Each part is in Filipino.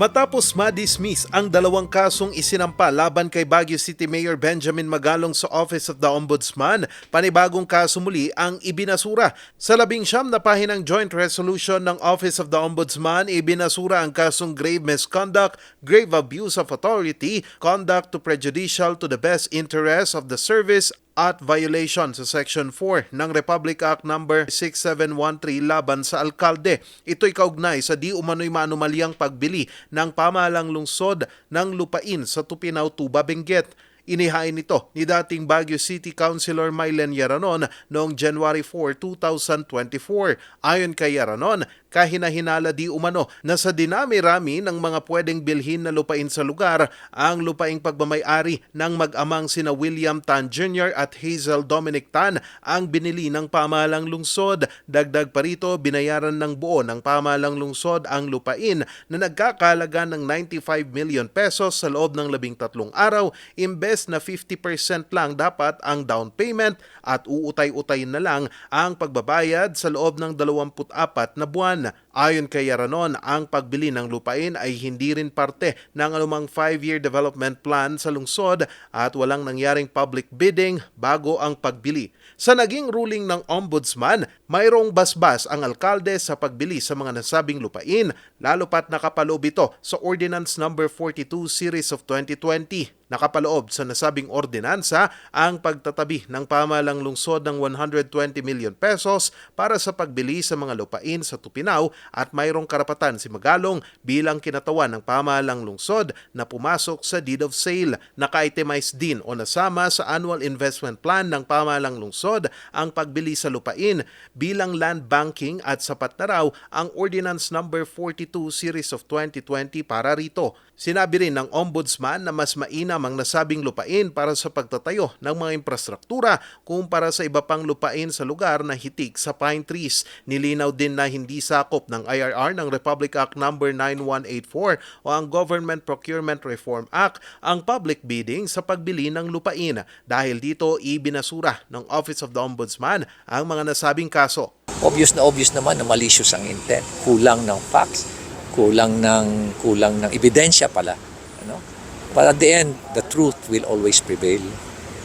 Matapos ma-dismiss ang dalawang kasong isinampa laban kay Baguio City Mayor Benjamin Magalong sa Office of the Ombudsman, panibagong kaso muli ang ibinasura. Sa labing siyam na pahinang joint resolution ng Office of the Ombudsman, ibinasura ang kasong grave misconduct, grave abuse of authority, conduct to prejudicial to the best interest of the service at violation sa Section 4 ng Republic Act No. 6713 laban sa alkalde. Ito'y kaugnay sa di umano'y maanumalyang pagbili ng pamahalang lungsod ng lupain sa Tupinaw, Tuba, Benguet. Inihain nito ni dating Baguio City Councilor Mylen Yaranon noong January 4, 2024. Ayon kay Yaranon, kahinahinala di umano na sa dinami-rami ng mga pwedeng bilhin na lupain sa lugar, ang lupaing pagmamayari ng mag-amang sina William Tan Jr. at Hazel Dominic Tan ang binili ng pamahalang lungsod. Dagdag pa rito, binayaran ng buo ng pamahalang lungsod ang lupain na nagkakalaga ng 95 million pesos sa loob ng labing tatlong araw, imbes na 50% lang dapat ang down payment at uutay-utay na lang ang pagbabayad sa loob ng 24 na buwan. Ayon kay Yaranon, ang pagbili ng lupain ay hindi rin parte ng anumang 5-year development plan sa lungsod at walang nangyaring public bidding bago ang pagbili. Sa naging ruling ng ombudsman, mayroong basbas ang alkalde sa pagbili sa mga nasabing lupain, lalo pat nakapaloob ito sa Ordinance Number 42 Series of 2020. Nakapaloob sa nasabing ordinansa ang pagtatabi ng pamalang lungsod ng 120 million pesos para sa pagbili sa mga lupain sa Tupinaw at mayroong karapatan si Magalong bilang kinatawan ng pamalang lungsod na pumasok sa deed of sale. Naka-itemize din o nasama sa annual investment plan ng pamalang lungsod ang pagbili sa lupain bilang land banking at sapat na raw ang Ordinance Number 42 Series of 2020 para rito. Sinabi rin ng ombudsman na mas mainam ang nasabing lupain para sa pagtatayo ng mga infrastruktura kumpara sa iba pang lupain sa lugar na hitik sa pine trees. Nilinaw din na hindi sakop ng IRR ng Republic Act No. 9184 o ang Government Procurement Reform Act ang public bidding sa pagbili ng lupain. Dahil dito, ibinasura ng Office of the Ombudsman ang mga nasabing kaso. Obvious na obvious naman na malicious ang intent. Kulang ng facts, kulang ng kulang ng ebidensya pala, ano? But at the end, the truth will always prevail.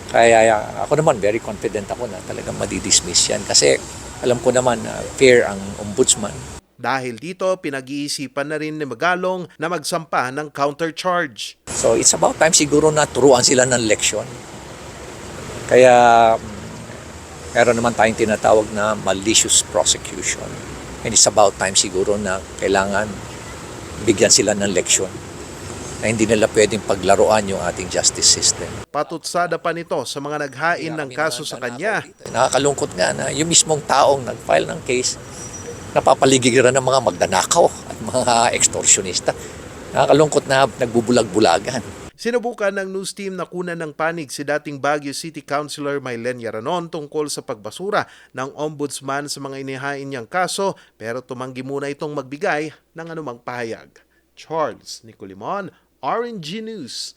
Kaya ako naman very confident ako na talagang madidismiss yan kasi alam ko naman na fair ang ombudsman. Dahil dito, pinag-iisipan na rin ni Magalong na magsampa ng countercharge. So it's about time siguro na turuan sila ng leksyon. Kaya meron naman tayong tinatawag na malicious prosecution. And it's about time siguro na kailangan bigyan sila ng leksyon na hindi nila pwedeng paglaruan yung ating justice system. Patutsada pa nito sa mga naghain ng kaso sa kanya. Nakakalungkot nga na yung mismong taong nag-file ng case, napapaligiran ng mga magdanakaw at mga extortionista. Nakakalungkot na nagbubulag-bulagan. Sinubukan ng news team na kunan ng panig si dating Baguio City Councilor Mylen Yaranon tungkol sa pagbasura ng ombudsman sa mga inihain niyang kaso pero tumanggi muna itong magbigay ng anumang pahayag. Charles Nicolimon, RNG News,